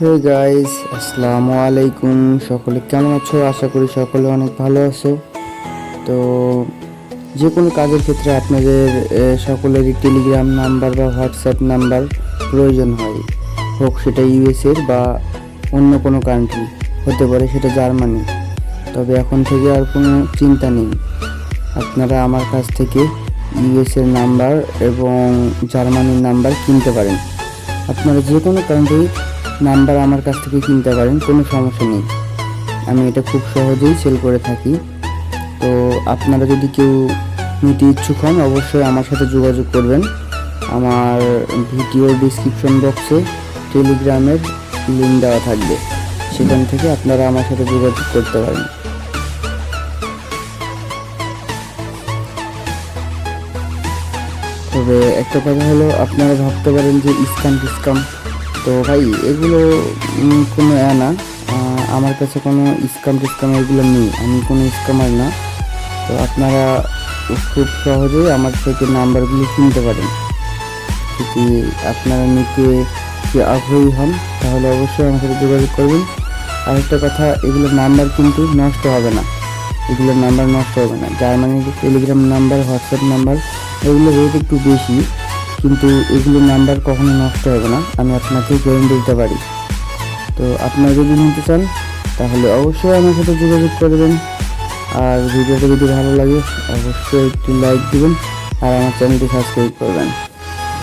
Hey guys আসসালামু আলাইকুম। সকলে কেমন আছো? আশা করি সকলে অনেক ভালো আছো। তো, যে কোনো কাজের ক্ষেত্রে আপনাদের সকলেরই টেলিগ্রাম নাম্বার বা হোয়াটসঅ্যাপ নাম্বার প্রয়োজন হয়। হোক সেটা ইউএসের বা অন্য কোনো কান্ট্রি হতে পারে সেটা জার্মানি। তবে এখন থেকে আর কোনো চিন্তা নেই। আপনারা আমার কাছ থেকে ইউএসের নাম্বার এবং জার্মানির নাম্বার কিনতে পারেন। আপনারা যে কোনো কান্ট্রির নাম্বার আমার কাছ থেকে কিনতে পারেন, কোনো সমস্যা নেই। আমি এটা খুব সহজেই সেল করে থাকি। তো আপনারা যদি কেউ নিতে ইচ্ছুক হন, অবশ্যই আমার সাথে যোগাযোগ করবেন। আমার ভিডিও ডিসক্রিপশন বক্সে টেলিগ্রামের লিঙ্ক দেওয়া থাকবে। সেখান থেকে আপনারা আমার সাথে যোগাযোগ করতে পারেন। তবে একটা কথা হলো, আপনারা ভাবতে পারেন যে স্ক্যাম টিস্কাম তো ভাই, এগুলো কোনো এ না। আমার কাছে কোনো স্ক্যাম টিস্কাম এগুলো নেই। আমি কোনো স্ক্যামার না। তো আপনারা খুব সহজেই আমার থেকে নাম্বারগুলো কিনতে পারেন। যদি আপনারা নিতে কি আগ্রহী হন, তাহলে অবশ্যই আমার সাথে যোগাযোগ করবেন। আর একটা কথা এগুলোর নাম্বার কিন্তু নষ্ট হবে না। এগুলোর নাম্বার নষ্ট হবে না। যার জার্মানির টেলিগ্রাম নাম্বার, হোয়াটসঅ্যাপ নাম্বার, এগুলো রেট একটু বেশি। কিন্তু এগুলো নাম্বার কখনো নষ্ট হবে না। আমি আপনাকে গ্যারেন্টি দিতে পারি। তো আপনারা যদি নিতে চান, তাহলে অবশ্যই আমার সাথে যোগাযোগ করবেন আর ভিডিওটা যদি ভালো লাগে, অবশ্যই একটু লাইক দিবেন। আর আমার চ্যানেলটি সাবস্ক্রাইব করবেন।